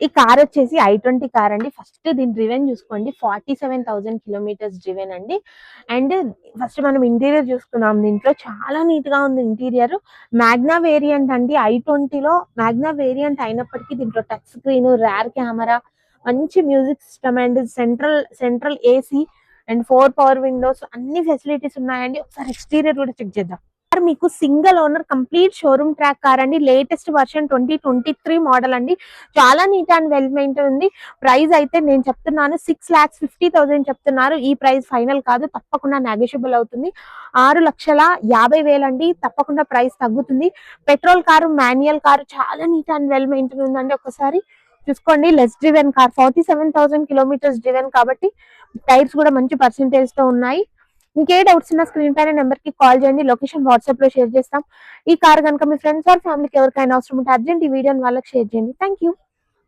ఈ కార్ వచ్చేసి I twenty car అండి. ఫస్ట్ దీని డ్రివెన్ చూసుకోండి. Forty seven thousand kilometres driven అండి. అండ్ ఫస్ట్ మనం ఇంటీరియర్ చూసుకున్నాం. దీంట్లో చాలా నీట్గా ఉంది ఇంటీరియర్. మ్యాగ్నా వేరియంట్ అండి. ఐ ట్వంటీలో మ్యాగ్నా వేరియంట్ అయినప్పటికీ దీంట్లో టచ్ స్క్రీన్ ర్యార్ కెమెరా మంచి music system and central central AC and four power windows అన్ని ఫెసిలిటీస్ ఉన్నాయండి. ఒకసారి ఎక్స్టీరియర్ కూడా చెక్ చేద్దాం. మీకు single owner complete showroom track car అండి. Latest version twenty twenty three model అండి. చాలా నీట్ అండ్ వెల్ మెయింటైన్ ఉంది. ప్రైస్ అయితే నేను చెప్తున్నాను సిక్స్ లాక్స్ ఫిఫ్టీ థౌసండ్ చెప్తున్నారు. ఈ ప్రైస్ ఫైనల్ కాదు తప్పకుండా నెగోషియబుల్ అవుతుంది. ఆరు లక్షల యాభై వేలండి తప్పకుండా ప్రైస్ తగ్గుతుంది. పెట్రోల్ కారు మాన్యువల్ కారు చాలా నీట్ అండ్ వెల్ మెయింటైన్ ఉందండి ఒకసారి చూసుకోండి less driven car forty seven thousand kilometres driven కాబట్టి టైర్స్ కూడా మంచి పర్సంటేజ్తో ఉన్నాయి. ఇంకే డౌట్స్ ఉన్న స్క్రీన్ పైన నెంబర్కి కాల్ చేయండి. లొకేషన్ వాట్సాప్లో షేర్ చేస్తాం. ఈ కార్ కనుక మీ ఫ్రెండ్స్ ఆర్ ఫ్యామిలీకి ఎవరికైనా అవసరం ఉంటే అర్జెంట్ ఈ వీడియోని వాళ్ళకి షేర్ చేయండి. Thank you